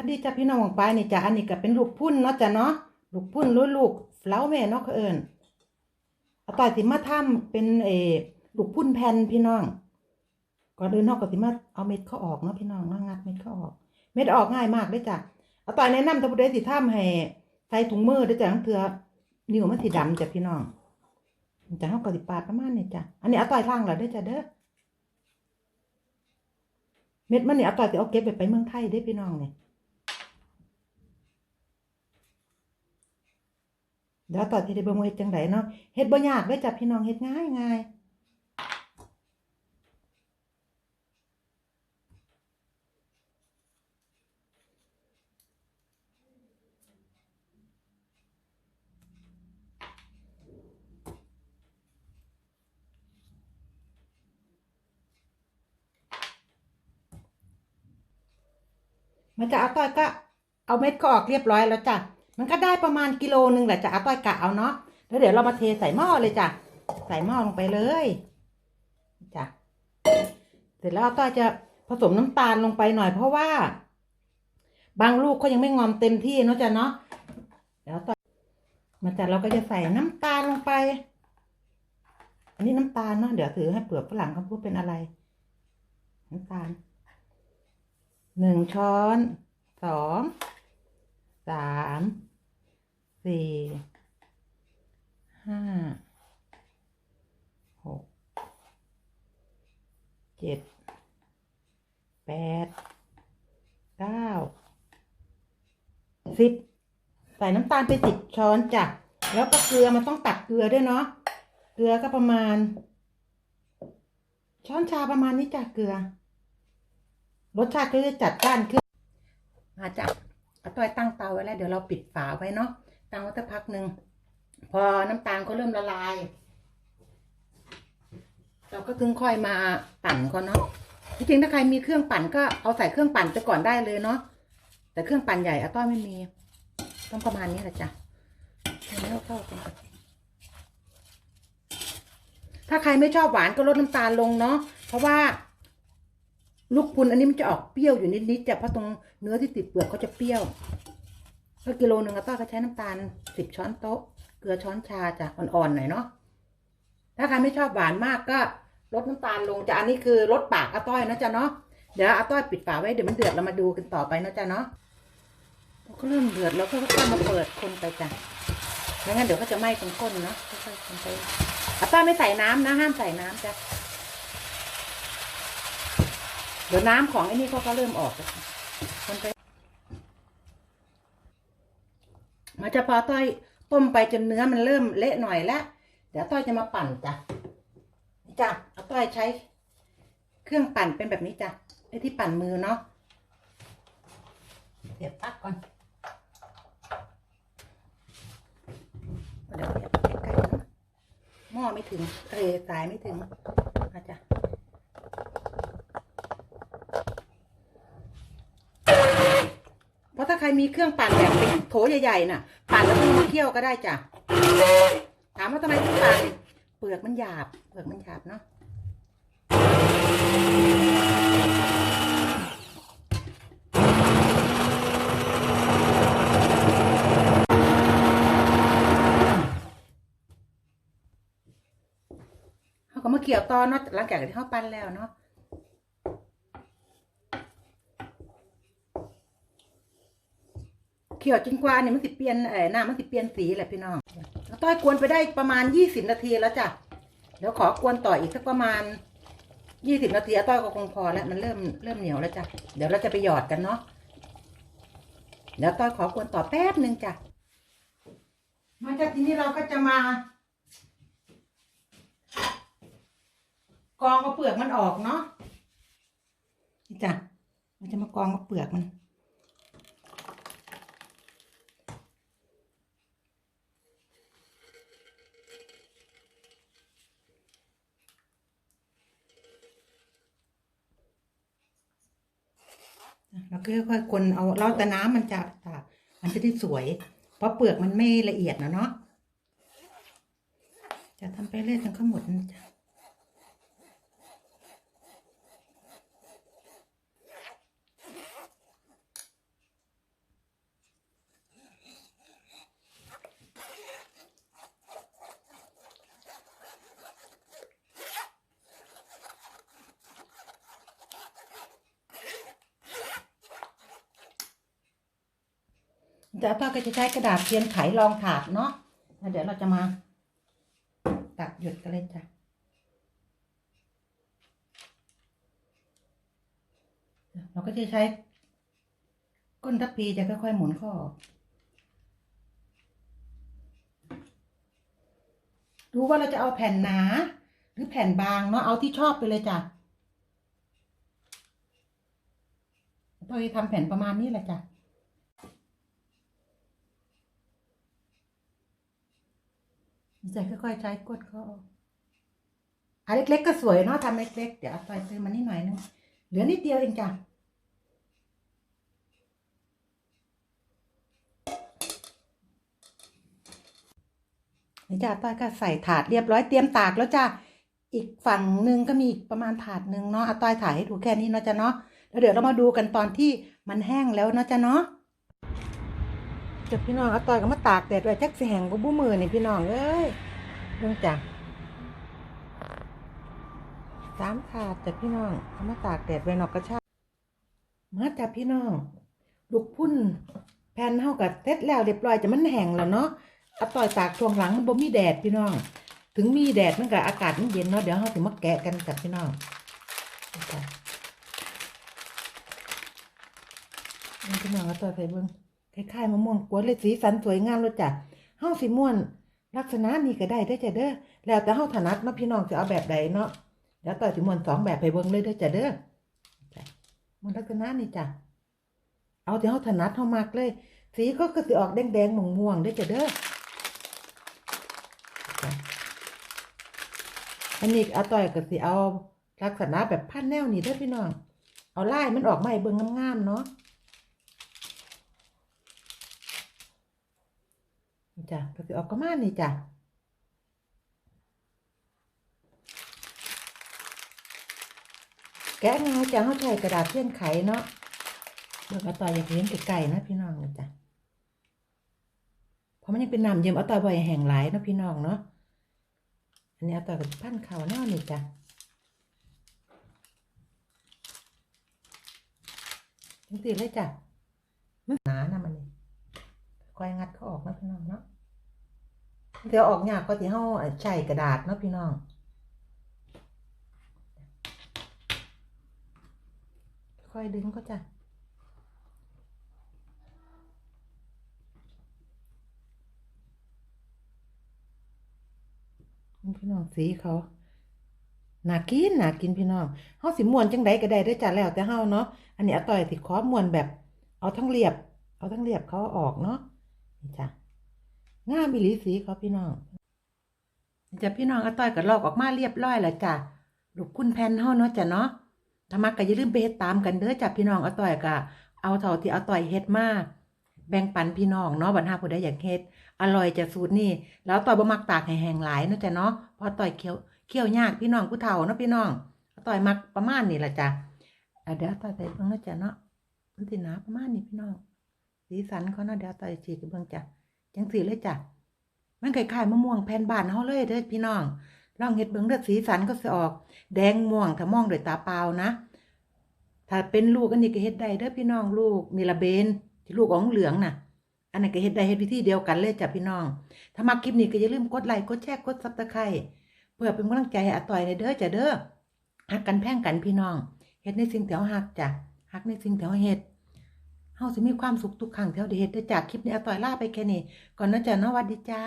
วัสดีจ้ะพี่น้องของปายนี่จ้ะอันนี้ก็เป็นลูกพุ่นเนาะจ้ะเนาะลูกพุ่นหรือลูกเฟลาแม่เนาะเขาเอิญเอาต่อยสิมาทำเป็นเอลูกพุ่นแผ่นพี่น้อง ก่อนอื่นเฮาก็สิมาเอาเม็ดเขาออกเนาะพี่น้องเนาะงัดเม็ดเขาออก เม็ดออกง่ายมากเลยจ้ะเอาต่อยแนะนำถ้าผู้ใดสิทำให้ใส่ถุงมือด้อจ้ะทั้งเทื่อนิ้วมันสิดำจ้ะพี่น้องจ้ะเฮาก็สิปาดประมาณนี้จ้ะอันนี้เอาต่อยล่างแล้วเด้จ้ะเด้อเม็ดมันเนี่ยเอาต่อยสิเอาเก็บไปไปเมืองไทยเด้พี่น้องเนี่ย เดี๋ยวต่อที่ได้เบิ่งว่าเฮ็ดจังไดเนาะเฮ็ดบ่ยากเด้อจ้ะพี่น้องเฮ็ดง่ายง่ายมันจะเอาต้อยก็เอาเม็ดก็ออกเรียบร้อยแล้วจ้ะ มันก็ได้ประมาณกิโลนึงแหละจ้ะเอาต้อยกะเอาเนาะแล้วเดี๋ยวเรามาเทใส่หม้อเลยจ้ะใส่หม้อลงไปเลยจ้ะเสร็จแล้วอาต้อยจะผสมน้ำตาลลงไปหน่อยเพราะว่า บางลูกเขายังไม่งอมเต็มที่เนาะจ้ะเนาะเดี๋ยวต้อมาจ้ะเราก็จะใส่น้ำตาลลงไป อันนี้น้ำตาลเนาะเดี๋ยวถือให้เปลือกฝรั่งเขาพูดเป็นอะไร น้ำตาลหนึ่งช้อนสองสาม สี่ห้าหกเจ็ดแปดเก้าสิบใส่น้ำตาลไปสิบช้อนจ้ะแล้วก็เกลือมันต้องตักเกลือด้วยเนาะเกลือก็ประมาณ ช้อนชาประมาณนี้จ้ะเกลือ รสชาติก็จะจัดจ้านขึ้นมาจ้ะเอาต้อยตั้งเตาไว้แล้ว เดี๋ยวเราปิดฝาไว้เนาะ ตั้งไว้สักพักหนึ่งพอน้ำตาลเขาเริ่มละลาย เราก็ถึงค่อยมาปั่นเขาเนาะที่จริงถ้าใครมีเครื่องปั่นก็เอาใส่เครื่องปั่นไปก่อนได้เลยเนาะแต่เครื่องปั่นใหญ่อาต้อยไม่มี ต้องประมาณนี้แหละจ้ะให้เข้ากันถ้าใครไม่ชอบหวานก็ลดน้ำตาลลงเนาะเพราะว่า ลูกพุนอันนี้มันจะออกเปรี้ยวอยู่นิดๆจ้ะเพราะตรงเนื้อที่ติดเปลือกเขาจะเปรี้ยว ก็กิโลหนึ่งอาต้อยก็ใช้น้ำตาลสิบช้อนโต๊ะ เกลือช้อนชาจ้ะอ่อนๆหน่อยเนาะถ้าใครไม่ชอบหวานมากก็ลดน้ำตาลลงจ้ะอันนี้คือลดปากอาต้อยนะจ๊ะเนาะเดี๋ยวอาต้อยปิดฝาไว้เดี๋ยวมันเดือดเรามาดูกันต่อไปนะจ๊ะเนาะก็เริ่มเดือดแล้วก็ค่อยๆมาเปิดคนไปจ้ะไม่งั้นเดี๋ยวก็จะไหม้ตรงก้นเนาะค่อยๆคนไปอาต้อยไม่ใส่น้ำนะห้ามใส่น้ำจ้ะเดี๋ยวน้ำของไอ้นี่เขาก็เริ่มออกคนไป มาจะพอต้อยต้มไปจนเนื้อมันเริ่มเละหน่อยแล้วเดี๋ยวต้อยจะมาปั่นจ้ะจ้ะเอาต้อยใช้ เครื่องปั่นเป็นแบบนี้จ้ะไอ้ที่ปั่นมือเนาะเดี๋ยวปักก่อนเดี๋ยวใกล้ๆหม้อไม่ถึงเออสายไม่ถึงอาจ้ะ ถ้าใครมีเครื่องปั่นแบบเป็นโถใหญ่ๆน่ะ ปั่นแล้วไม่ต้องเคี่ยวก็ได้จ้ะ ถามว่าทำไมถึงปั่นเปลือกมันหยาบ เปลือกมันหยาบเนาะเขาก็มาเกี่ยวตอนเนาะหลังจากที่เขาปั้นแล้วเนาะ เขียวจนกว่านี่ยมันสิเปลี่ยนเออหน้ามันสิเปลี่ยนสีแหละพี่น้องแล้วต้อยกวนไปได้ประมาณยี่สิบนาทีแล้วจ้ะเดี๋ยวขอกวนต่ออีกสักประมาณยี่สิบนาทีต้อยก็คงพอแล้วมันเริ่มเริ่มเหนียวแล้วจ้ะเดี๋ยวเราจะไปหยอดกันเนาะเดี๋ยวต้อยขอกวนต่อแป๊บหนึ่งจ้ะมาจากทีนี้เราก็จะมากรองเอาเปลือกมันออกเนาะจ้ะเราจะมากรองเอาเปลือกมัน แล้วก็ค่อยๆคนเอาเราแต่น้ำมันจะตากมันจะได้สวย เพราะเปลือกมันไม่ละเอียดนะเนาะจะทำไปเรื่อยจนข้าหมดนะจ๊ะ จะอาต้อยก็จะใช้กระดาษเทียนไขรองถาดเนาะแล้วเดี๋ยวเราจะมาตักหยุดกันเลยจ้ะเราก็จะใช้ก้นทัพพีจะค่อยๆหมุนข้อดูว่าเราจะเอาแผ่นหนา หรือแผ่นบางเนาะเอาที่ชอบไปเลยจ้ะต้อยทำแผ่นประมาณนี้แหละจ้ะ จค่อยๆใช้กดเข้อออกอันเล็กๆก็สวยเนาะทำเล็กๆ เดี๋ยวเอาไปซื้อมานิดหน่อยนึงเหลือนิดเดียวเองจ้ะนี่จ้าต้อยก็ใส่ถาดเรียบร้อยเตรียมตากแล้วจ้าอีกฝั่งหนึ่งก็มีอีกประมาณถาดหนึ่งเนาะอาต้อยถ่ายให้ดูแค่นี้เนาะจ้าเนาะแล้วเดี๋ยวเรามาดูกันตอนที่มันแห้งแล้วเนาะจ้าเนาะ จ้าพี่น้องอาต้อยก็มาตากแดดไว้จักสิแห้งก็บุ้มือนี่พี่น้องเอ้ยเรื่องจ้าสามถาดจ้าพี่น้องเอามาตากแดดไว้นอกกระชากมาจ้าพี่น้องลูกพุ่นแผ่นเท่ากับเสร็จแล้วเรียบร้อยจะมันแห้งแล้วเนาะอาต่อยตากช่วงหลังมันบ่มีแดดพี่น้อง ถึงมีแดดมันก็อากาศมันเย็นเนาะเดี๋ยวเราถึงมาแกะกันกับพี่น้องนี่พี่น้องอาต่อยไปเบิ่ง คล้ายๆมะม่วงกวนเลยสีสันสวยงามเลยจ้ะเฮาสิม่วน ลักษณะนี้ก็ได้เด้จ้ะเด้อแล้วแต่เฮาถนัดเนาะพี่น้องจะเอาแบบใดเนาะเดี๋ยวต่อยสิม่วนสองแบบไปเบิ่งเลยเด้จ้ะเด้อมันลักษณะนี้จ้ะเอาที่เฮาถนัดเฮามักเลย สีก็คือสิออกแดงๆม่วงๆเด้จ้ะเด้ออันนี้อาต่อยก็สิเอาลักษณะแบบพันแนวนี่เด้พี่น้อง เอาลายมันออกมาให้เบิ่งงามๆเนาะ จ้ะก็สิออกประมานี้จ้ะแกะง่ายจ้ะเขาใช้กระดาษเทียนไขเนาะเบิ่งอาต่อยอยากเห็นไก่ๆนะพี่น้องจ้ะเพราะมันยังเป็นน้ำเยิ้มเอาต่อยบ่อยแห้งหลายเนาะพี่น้องเนาะอันนี้เอาต่อกับพันเขาแน่นี่จ้ะจริงๆเลยจ้ะมันหนานะมันนี่ คอยงัดเขาออกนะพี่น้องเนาะเดี๋ยวออกยากก็ที่เขาใช้กระดาษเนาะพี่น้องค่อยดึงก็จะพี่น้องสีเขาหนากินหนากินพี่น้องเฮาสิม่วนจังใดก็ได้ได้จ้ะแล้วแต่เฮาเนาะอันนี้อต่อยสิขอม่วนแบบ เอาทั้งเรียบ เอาทั้งเรียบเขาออกเนาะ นี่จ้ะงามอีหลีสีเขาพี่น้องนี่จ้ะพี่น้องอาต่อยก็ลอกออกมาเรียบร้อยแล้วจ้ะลูกคุณแผ่นเฮาเนาะจ้ะเนาะถ้ามักก็อย่าลืมไปเฮ็ดตามกันเด้อจ้ะพี่น้องอาต่อยก็เอาเท่าที่อาต่อยเฮ็ดมาแบ่งปันพี่น้องเนาะบัดาผู้ใดอยากเฮ็ด อร่อยจะสูตรนี่แล้วต่อยบ่มักตากแห้งหลายเนาะจ้ะเนาะพอต่อยเคี้ยวเคี่ยวยากพี่น้องผู้เฒ่าเนาะพี่น้องต่อยมักประมาณนี้ละจ้ะเดี๋ยวต่อยไปเบิ่งเนาะจ้ะเนาะมันสิหนาประมาณนี้พี่น้อง สีสันเขาเนาะเดี๋ยวต่อยฉีกเบิ่งจ้ะจังสีเลยจ้ะมันคล้ายๆมะม่วงแผ่นบานเฮาเลยเด้อพี่น้องลองเฮ็ดเบิ่งเด้อสีสันก็สิออก แดงม่วงถ้ามองด้วยตาเปล่านะถ้าเป็นลูกอันนี้ก็เฮ็ดได้เด้อพี่น้องลูกมีระเบนที่ลูกของเหลืองน่ะ อันนั้นก็เฮ็ดได้เฮ็ดวิธีเดียวกันเลยจ้ะพี่น้อง ถ้ามาคลิปนี้ก็อย่าลืมกดไลค์กดแชร์กดซับสไครต์เพื่อเป็นกำลังใจให้อาต่อยในเด้อจ้ะเด้อฮักกันแพ่งกันพี่น้องเฮ็ดในสิ่งที่เฮาฮักจ้ะฮักในสิ่งที่เฮาเฮ็ด เฮาสิมีความสุขทุกครั้งที่เฮาได้เฮ็ดเด้อจ้ะคลิปนี้อาต่อยลาไปแค่นี้ก่อนนะจ้ะเนาะวัดดีจ้า